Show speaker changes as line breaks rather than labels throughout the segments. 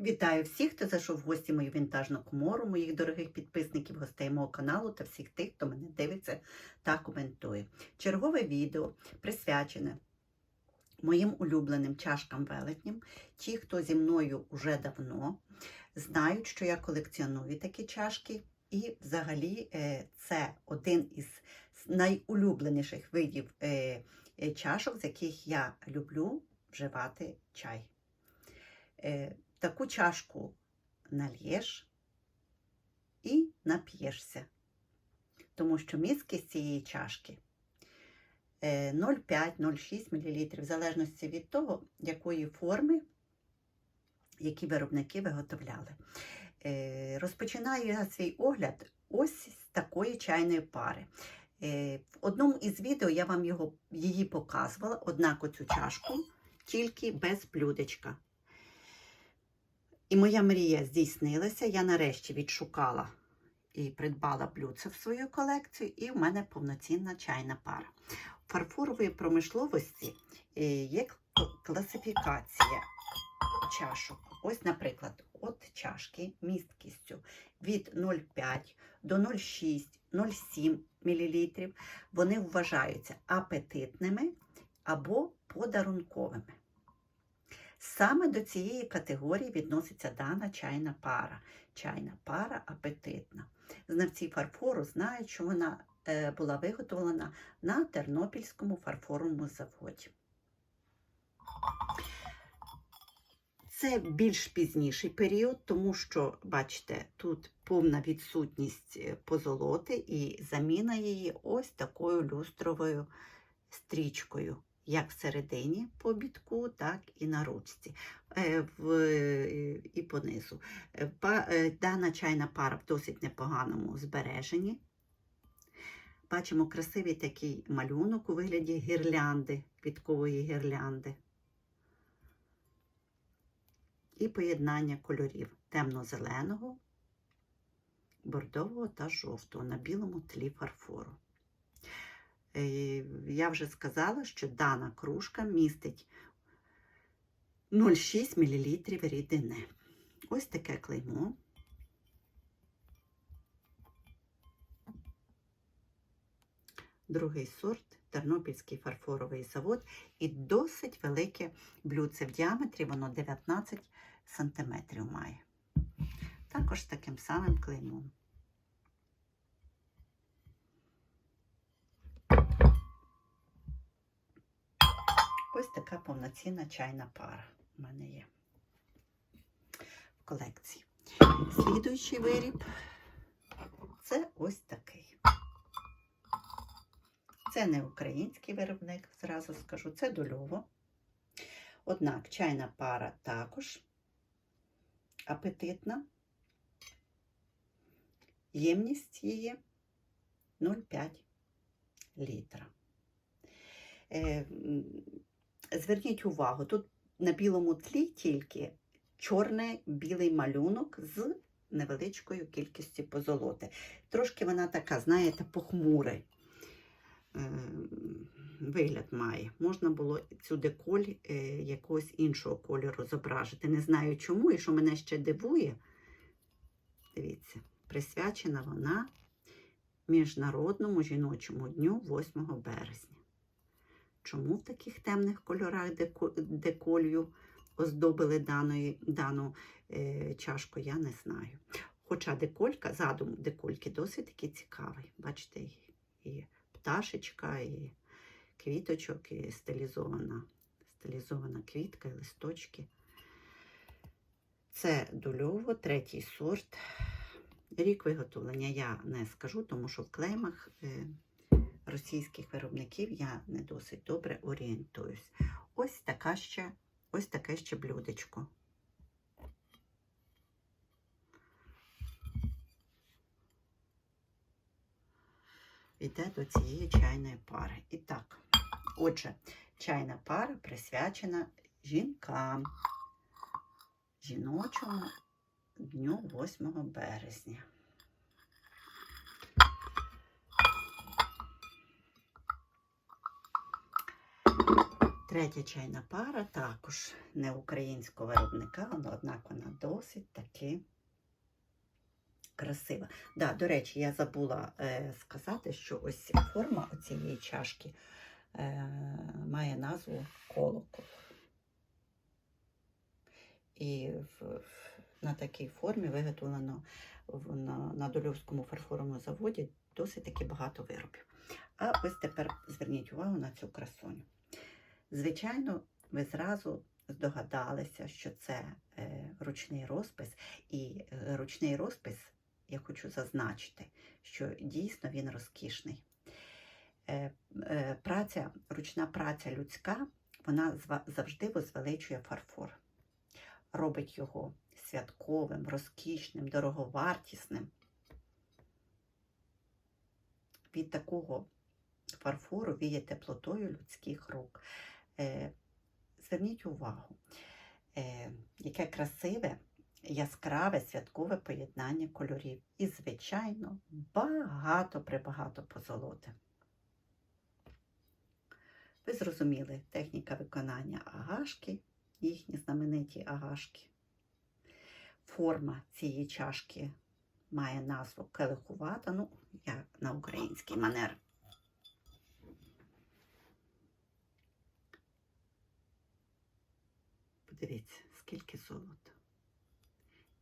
Вітаю всіх, хто зайшов в гості мою вінтажну комору, моїх дорогих підписників, гостей мого каналу та всіх тих, хто мене дивиться та коментує. Чергове відео присвячене моїм улюбленим чашкам велетням. Ті, хто зі мною вже давно, знають, що я колекціоную такі чашки. І взагалі е, це один із найулюбленіших видів е, е, чашок, з яких я люблю вживати чай. Е, Таку чашку нальєш і нап'єшся, тому що міськість цієї чашки 0,5-0,6 мл, в залежності від того, якої форми, які виробники виготовляли. Е, Розпочинаю я свій огляд ось з такої чайної пари. Е, В одному із відео я вам його, її показувала, однак оцю чашку, тільки без блюдечка. І моя мрія здійснилася. Я нарешті відшукала і придбала блюдце в свою колекцію, і в мене повноцінна чайна пара. У фарфорової промисловості е, є класифікація чашок. Ось, наприклад, от чашки місткістю від 0,5 до 0,6, 0,7 мл. Вони вважаються апетитними або подарунковими. Саме до цієї категорії відноситься дана чайна пара. Чайна пара апетитна. Знавці фарфору знають, що вона е, була виготовлена на Тернопільському фарфоровому заводі. Це більш пізніший період, тому що, бачите, тут повна відсутність е, позолоти і заміна її ось такою люстровою стрічкою як всередині по бітку, так і на ручці е, в, і понизу. Е, дана чайна пара в досить непоганому збереженні. Бачимо красивий такий малюнок у вигляді гірлянди, квіткової гірлянди. І поєднання кольорів темно-зеленого, бордового та жовтого на білому тлі фарфору. Я вже сказала, що дана кружка містить 0,6 мл рідини. Ось таке клеймо. Другий сорт Тернопільський фарфоровий завод і досить велике блюдце в діаметрі, воно 19 см має. Також таким самим клеймом. Ось така повноцінна чайна пара в мене є в колекції. Слідуючий виріб це ось такий. Це не український виробник, зразу скажу, це дольово. Однак чайна пара також апетитна. Ємність її 0,5 літра. Зверніть увагу, тут на білому тлі тільки чорний-білий малюнок з невеличкою кількістю позолоти. Трошки вона така, знаєте, похмурий е, вигляд має. Можна було цю деколь е, якогось іншого кольору зображити. Не знаю чому, і що мене ще дивує, дивіться, присвячена вона Міжнародному жіночому дню 8 березня. Чому в таких темних кольорах деколью оздобили даної, дану е, чашку, я не знаю. Хоча деколька, задум декольки досить таки цікавий. Бачите, і, пташечка, і квіточок, і стилізована, стилізована квітка, і листочки. Це дульово, третій сорт. Рік виготовлення я не скажу, тому що в клеймах. Е, російських виробників я не досить добре орієнтуюсь. Ось така ще, ось таке ще блюдечко. Йде до цієї чайної пари. І так, отже, чайна пара присвячена жінкам, жіночому дню 8 березня. Третя чайна пара також не українського виробника, але однак вона досить таки красива. Да, до речі, я забула е, сказати, що ось форма цієї чашки е, має назву колокол. І в, в- на такій формі виготовлено в, на, на Дольовському фарфоровому заводі досить таки багато виробів. А ось тепер зверніть увагу на цю красуню. Звичайно, ви зразу здогадалися, що це е, ручний розпис, і е, ручний розпис, я хочу зазначити, що дійсно він розкішний. Е, праця, ручна праця людська, вона завжди возвеличує фарфор, робить його святковим, розкішним, дороговартісним. Від такого фарфору віє теплотою людських рук. Е, зверніть увагу, е, яке красиве, яскраве святкове поєднання кольорів. І, звичайно, багато прибагато позолоти. Ви зрозуміли техніка виконання агашки, їхні знамениті агашки. Форма цієї чашки має назву келихувата, ну, як на український манер. Подивіться, скільки золота.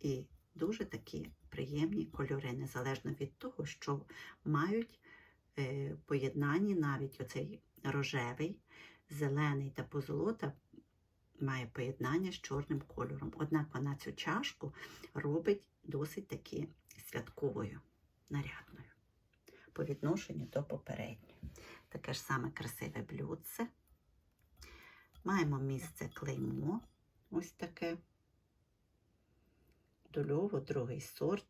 І дуже такі приємні кольори, незалежно від того, що мають е, поєднані навіть оцей рожевий, зелений та позолота має поєднання з чорним кольором. Однак вона цю чашку робить досить таки святковою, нарядною по відношенню до попередньої. Таке ж саме красиве блюдце. Маємо місце клеймо, ось таке. Дольово, другий сорт.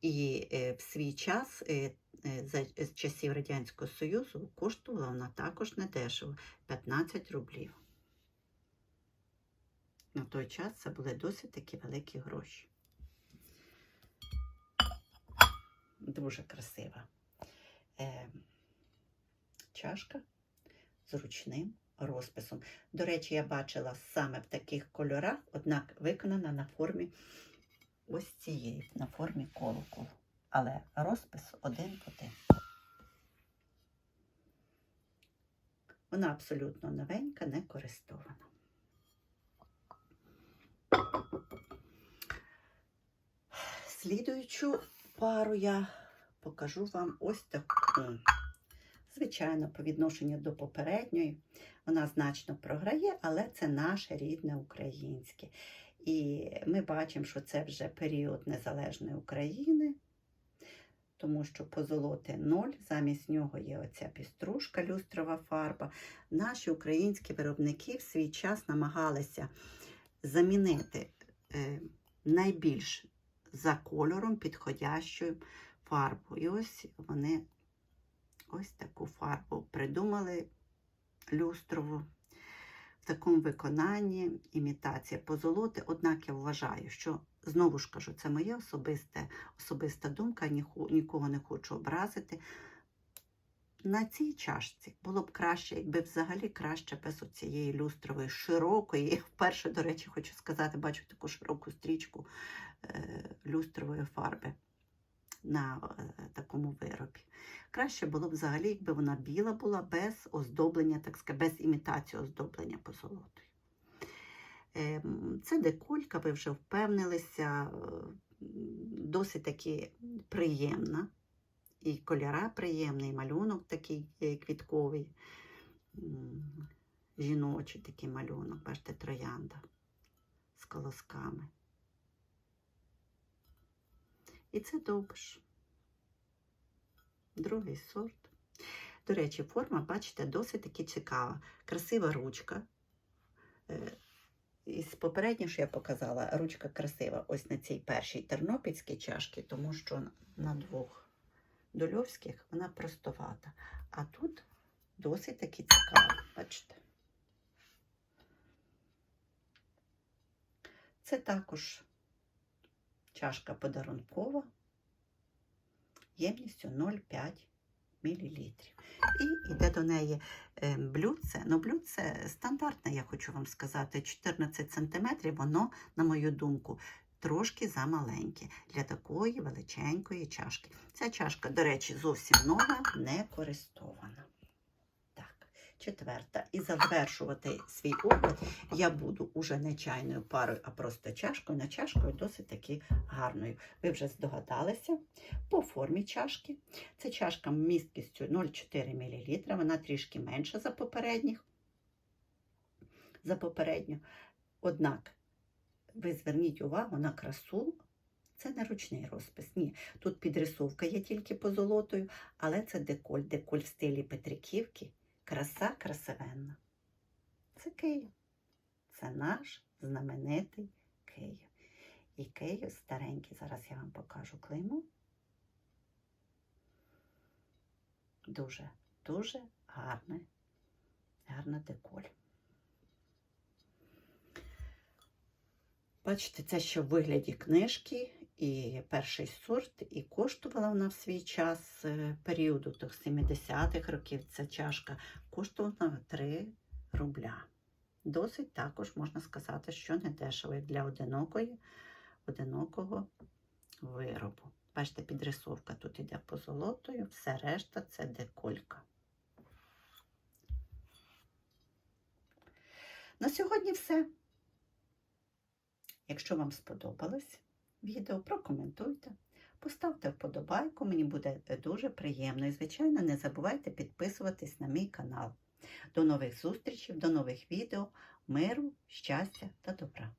І е, в свій час, е, е, за часів Радянського Союзу, коштувала вона також недешево 15 рублів. На той час це були досить такі великі гроші. Дуже красива чашка з ручним розписом. До речі, я бачила саме в таких кольорах, однак виконана на формі ось цієї, на формі колоколу. Але розпис один в один. Вона абсолютно новенька, не користована. Слідуючу пару я покажу вам ось таку. Звичайно, по відношенню до попередньої, вона значно програє, але це наше рідне українське. І ми бачимо, що це вже період незалежної України, тому що позолоти ноль, замість нього є оця піструшка, люстрова фарба. Наші українські виробники в свій час намагалися замінити е, найбільш за кольором підходящу фарбу. І ось вони ось таку фарбу придумали люстрову. В такому виконанні імітація позолоти. Однак я вважаю, що знову ж кажу, це моя особиста, особиста думка, нікого не хочу образити. На цій чашці було б краще, якби взагалі краще без цієї люстрової широкої. Я вперше, до речі, хочу сказати, бачу таку широку стрічку е, люстрової фарби на е, такому виробі. Краще було б взагалі, якби вона біла була без оздоблення, так сказати, без імітації оздоблення позолотою. Ем, Це деколька, ви вже впевнилися, е, досить таки приємна. І кольора приємний, і малюнок такий е, квітковий, жіночий такий малюнок, бачите, троянда з колосками. І це довбиш. Другий сорт. До речі, форма, бачите, досить таки цікава. Красива ручка. Е, Із попередньо, що я показала, ручка красива ось на цій першій тернопільській чашці, тому що на двох дольовських вона простовата. А тут досить таки цікаво, бачите. Це також чашка подарункова ємністю 0,5 мл. І йде до неї е, блюдце. Ну, блюдце стандартне, я хочу вам сказати, 14 см, воно, на мою думку, трошки замаленьке для такої величенької чашки. Ця чашка, до речі, зовсім нова, не користована. Четверта. І завершувати свій огляд я буду уже не чайною парою, а просто чашкою. На чашкою досить таки гарною. Ви вже здогадалися по формі чашки. Це чашка місткістю 0,4 мл, вона трішки менша за попередніх. За попередню. Однак, ви зверніть увагу на красу. Це не ручний розпис. Ні. Тут підрисовка є тільки позолотою, але це деколь. Деколь в стилі Петриківки. Краса красивенна. Це Київ. Це наш знаменитий Київ. І Київ старенький. Зараз я вам покажу клейму. Дуже, дуже гарне, гарна деколь. Бачите, це ще в вигляді книжки і перший сорт, і коштувала вона в свій час е, періоду тих 70-х років. Ця чашка коштувала 3 рубля. Досить також можна сказати, що не дешево для одинокої, одинокого виробу. Бачите, підрисовка тут іде позолотою, все решта це деколька. На сьогодні все. Якщо вам сподобалось відео, прокоментуйте, поставте вподобайку, мені буде дуже приємно. І, звичайно, не забувайте підписуватись на мій канал. До нових зустрічей, до нових відео, миру, щастя та добра!